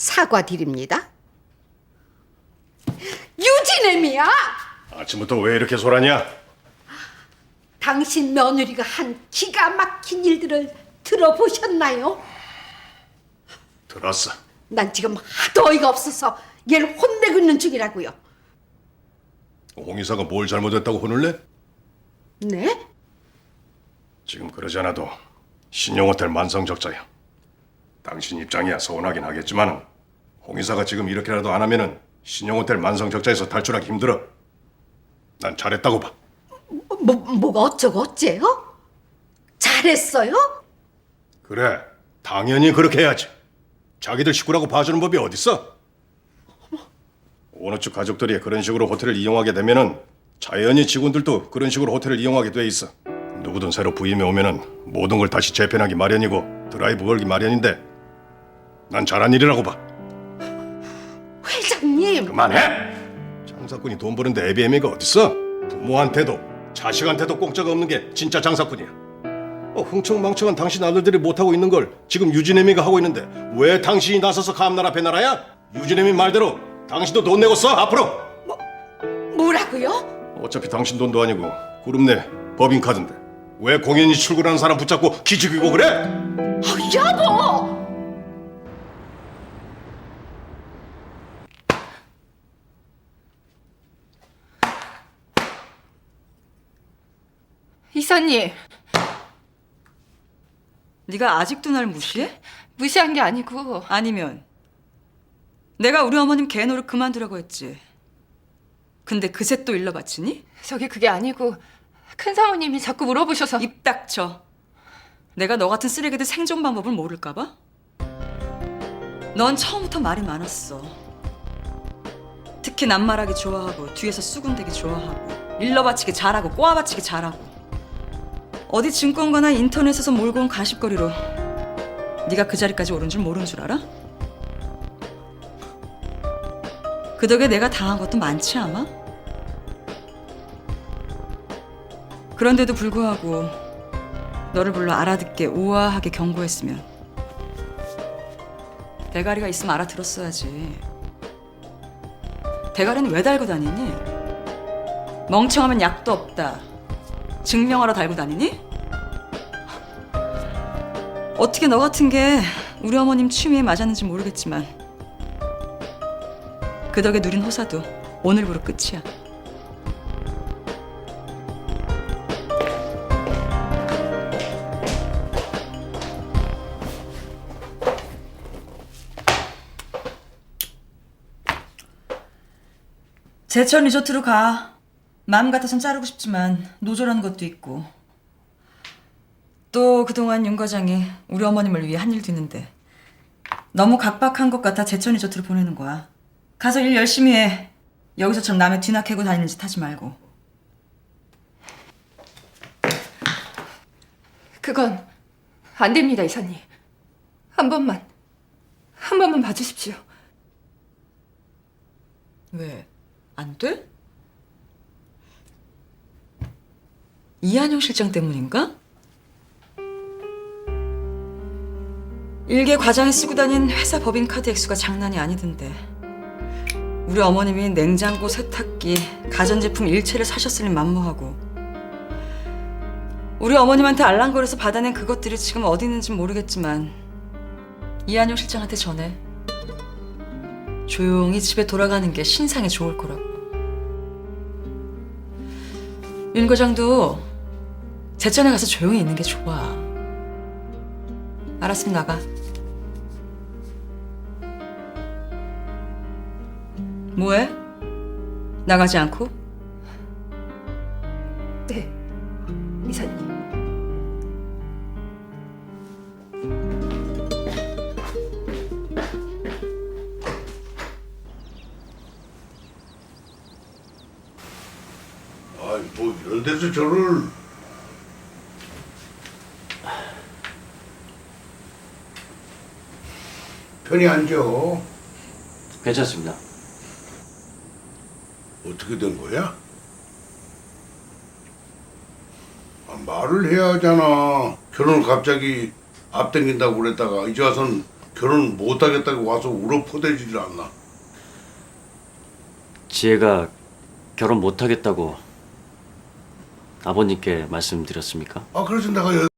사과드립니다. 유진애미야! 아침부터 왜 이렇게 소라냐? 당신 며느리가 한 기가 막힌 일들을 들어보셨나요? 들었어. 난 지금 하도 어이가 없어서 얘를 혼내고 있는 중이라고요. 홍 이사가 뭘 잘못했다고 혼을 내? 네? 지금 그러지 않아도 신용호텔 만성적자야. 당신 입장이야 서운하긴 하겠지만 홍 이사가 지금 이렇게라도 안 하면은 신용호텔 만성적자에서 탈출하기 힘들어. 난 잘했다고 봐. 뭐, 뭐가 어쩌고 어째요? 잘했어요? 그래, 당연히 그렇게 해야지. 자기들 식구라고 봐주는 법이 어딨어? 어느 쪽 가족들이 그런 식으로 호텔을 이용하게 되면은 자연히 직원들도 그런 식으로 호텔을 이용하게 돼 있어. 누구든 새로 부임해 오면은 모든 걸 다시 재편하기 마련이고 드라이브 걸기 마련인데 난 잘한 일이라고 봐. 그만해. 장사꾼이 돈 버는데 애비애미가 어딨어? 부모한테도 자식한테도 공짜가 없는 게 진짜 장사꾼이야. 어, 흥청망청한 당신 아들들이 못하고 있는 걸 지금 유진애미가 하고 있는데 왜 당신이 나서서 감나라 배나라야? 유진애미 말대로 당신도 돈 내고 써 앞으로. 뭐라고요? 어차피 당신 돈도 아니고 그룹 내 법인카드인데 왜 공연히 출근하는 사람 붙잡고 기죽이고 그래? 아, 여보! 이사님, 네가 아직도 날 무시해? 무시한 게 아니고 아니면 내가 우리 어머님 개 노릇 그만두라고 했지. 근데 그새 또 일러 바치니? 저게 그게 아니고 큰 사모님이 자꾸 물어보셔서 입 닥쳐. 내가 너 같은 쓰레기들 생존 방법을 모를까 봐? 넌 처음부터 말이 많았어. 특히 낱말하기 좋아하고 뒤에서 수군대기 좋아하고 일러 바치기 잘하고 꼬아 바치기 잘하고 어디 증권가나 인터넷에서 몰고 온 가십거리로 네가 그 자리까지 오른 줄 모르는 줄 알아? 그 덕에 내가 당한 것도 많지 아마? 그런데도 불구하고 너를 불러 알아듣게 우아하게 경고했으면 대가리가 있으면 알아들었어야지. 대가리는 왜 달고 다니니? 멍청하면 약도 없다. 증명하러 달고 다니니? 어떻게 너 같은 게 우리 어머님 취미에 맞았는지 모르겠지만 그 덕에 누린 호사도 오늘부로 끝이야. 제천 리조트로 가. 마음 같아선 자르고 싶지만 노조라는 것도 있고. 또 그동안 윤 과장이 우리 어머님을 위해 한 일도 있는데 너무 각박한 것 같아 제천 리조트로 보내는 거야. 가서 일 열심히 해. 여기서처럼 남의 뒤나 캐고 다니는 짓 하지 말고. 그건 안 됩니다, 이사님. 한 번만, 한 번만 봐주십시오. 왜? 안 돼? 이한용 실장 때문인가? 일개 과장이 쓰고 다닌 회사 법인 카드 액수가 장난이 아니던데. 우리 어머님이 냉장고, 세탁기, 가전제품 일체를 사셨으니 만무하고. 우리 어머님한테 알랑거려서 받아낸 그것들이 지금 어디 있는지 모르겠지만 이한용 실장한테 전해. 조용히 집에 돌아가는 게 신상에 좋을 거라고. 윤 과장도 제천에 가서 조용히 있는 게 좋아. 알았으면 나가. 뭐해? 나가지 않고? 네, 이사님. 아이 뭐 이런 데서 저를 편히 앉아 괜찮습니다. 어떻게 된 거야? 아, 말을 해야 하잖아 결혼을 갑자기 앞당긴다고 그랬다가 이제 와선 결혼 못하겠다고 와서 울어 퍼대지를 않나? 지혜가 결혼 못하겠다고 아버님께 말씀드렸습니까? 아 그래서 내가 여,